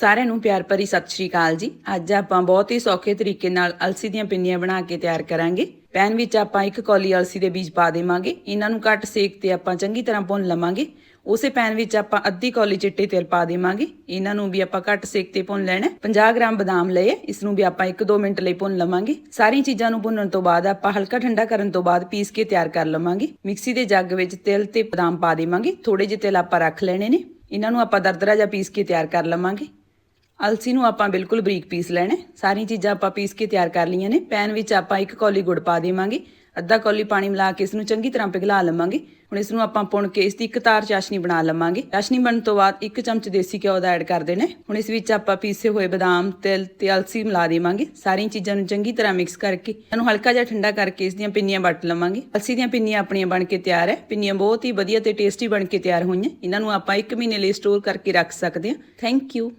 ਸਾਰਿਆਂ ਨੂੰ ਪਿਆਰ ਭਰੀ ਸਤਿ ਸ਼੍ਰੀ ਅਕਾਲ ਜੀ। ਅੱਜ ਆਪਾਂ ਬਹੁਤ ਹੀ ਸੌਖੇ ਤਰੀਕੇ ਨਾਲ ਅਲਸੀ ਦੀਆਂ ਪਿੰਨੀਆਂ ਬਣਾ ਕੇ ਤਿਆਰ ਕਰਾਂਗੇ। ਪੈਨ ਵਿੱਚ ਆਪਾਂ ਇੱਕ ਕੌਲੀ ਅਲਸੀ ਦੇ ਬੀਜ ਪਾ ਦੇਵਾਂਗੇ। ਇਹਨਾਂ ਨੂੰ ਘੱਟ ਸੇਕ ਤੇ ਆਪਾਂ ਚੰਗੀ ਤਰ੍ਹਾਂ ਭੁੰਨ ਲਵਾਂਗੇ। ਉਸੇ ਪੈਨ ਵਿੱਚ ਆਪਾਂ ਅੱਧੀ ਕੌਲੀ ਚਿੱਟੇ ਤੇਲ ਪਾ ਦੇਵਾਂਗੇ। ਇਹਨਾਂ ਨੂੰ ਵੀ ਆਪਾਂ ਘੱਟ ਸੇਕ ਤੇ ਭੁੰਨ ਲੈਣਾ ਹੈ। 50 ਗ੍ਰਾਮ ਬਦਾਮ ਲਏ ਇਸ ਨੂੰ ਵੀ ਆਪਾਂ 1-2 ਮਿੰਟ ਲਈ ਭੁੰਨ ਲਵਾਂਗੇ। ਸਾਰੀਆਂ ਚੀਜ਼ਾਂ ਨੂੰ ਭੁੰਨਣ ਤੋਂ ਬਾਅਦ ਆਪਾਂ ਹਲਕਾ ਠੰਡਾ ਕਰਨ ਤੋਂ ਬਾਅਦ ਪੀਸ ਕੇ ਤਿਆਰ ਕਰ ਲਵਾਂਗੇ। ਮਿਕਸੀ ਦੇ ਜੱਗ ਵਿੱਚ ਤਿਲ ਤੇ ਬਦਾਮ ਪਾ ਦੇਵਾਂਗੇ। ਥੋੜੇ ਜਿਹੇ ਤਿਲ ਆਪਾਂ ਰੱਖ ਲੈਣੇ ਨੇ। ਇਹਨਾਂ ਨੂੰ ਆਪਾਂ ਦਰਦਰਾ ਜਿਹਾ ਪੀਸ ਕੇ ਤਿਆਰ ਕਰ ਲਵਾਂਗੇ। ਅਲਸੀ ਨੂੰ ਆਪਾਂ ਬਿਲਕੁਲ ਬਰੀਕ ਪੀਸ ਲੈਣਾ ਸਾਰੀਆਂ ਚੀਜ਼ਾਂ ਆਪਾਂ ਪੀਸ ਕੇ ਤਿਆਰ ਕਰ ਲਈਆਂ ਨੇ। ਪੈਨ ਵਿੱਚ ਆਪਾਂ ਇੱਕ ਕੌਲੀ ਗੁੜ ਪਾ ਦੇਵਾਂਗੇ। ਅੱਧਾ ਕੌਲੀ ਪਾਣੀ ਮਿਲਾ ਕੇ ਇਸ ਨੂੰ ਚੰਗੀ ਤਰ੍ਹਾਂ ਪਿਘਲਾ ਲਵਾਂਗੇ। ਹੁਣ ਇਸ ਨੂੰ ਆਪਾਂ ਪੁਣ ਕੇ ਇਸ ਦੀ ਇੱਕ ਤਾਰ ਚਾਸ਼ਨੀ ਬਣਾ ਲਵਾਂਗੇ। ਚਾਸ਼ਨੀ ਬਣਨ ਤੋਂ ਬਾਅਦ ਇੱਕ ਚਮਚ ਦੇਸੀ ਘਿਓ ਦਾ ਐਡ ਕਰ ਦੇਣਾ ਹੁਣ ਇਸ ਵਿੱਚ ਆਪਾਂ ਪੀਸੇ ਹੋਏ ਬਦਾਮ, ਤਿਲ ਤੇ ਅਲਸੀ ਮਿਲਾ ਦੇਵਾਂਗੇ। ਸਾਰੀਆਂ ਚੀਜ਼ਾਂ ਨੂੰ ਚੰਗੀ ਤਰ੍ਹਾਂ ਮਿਕਸ ਕਰਕੇ ਇਹਨੂੰ ਹਲਕਾ ਜਿਹਾ ਠੰਡਾ ਕਰਕੇ ਇਸ ਦੀਆਂ ਪਿੰਨੀਆਂ ਵੱਟ ਲਵਾਂਗੇ। ਅਲਸੀ ਦੀਆਂ ਪਿੰਨੀਆਂ ਆਪਣੀਆਂ ਬਣ ਕੇ ਤਿਆਰ ਹੈ। ਪਿੰਨੀਆਂ ਬਹੁਤ ਹੀ ਵਧੀਆ ਤੇ ਟੇਸਟੀ ਬਣ ਕੇ ਤਿਆਰ ਹੋਈਆਂ। ਇਹਨਾਂ ਨੂੰ ਆਪਾਂ 1 ਮਹੀਨੇ ਲਈ ਸਟੋਰ ਕਰਕੇ ਰੱਖ ਸਕਦੇ ਹਾਂ। Thank you.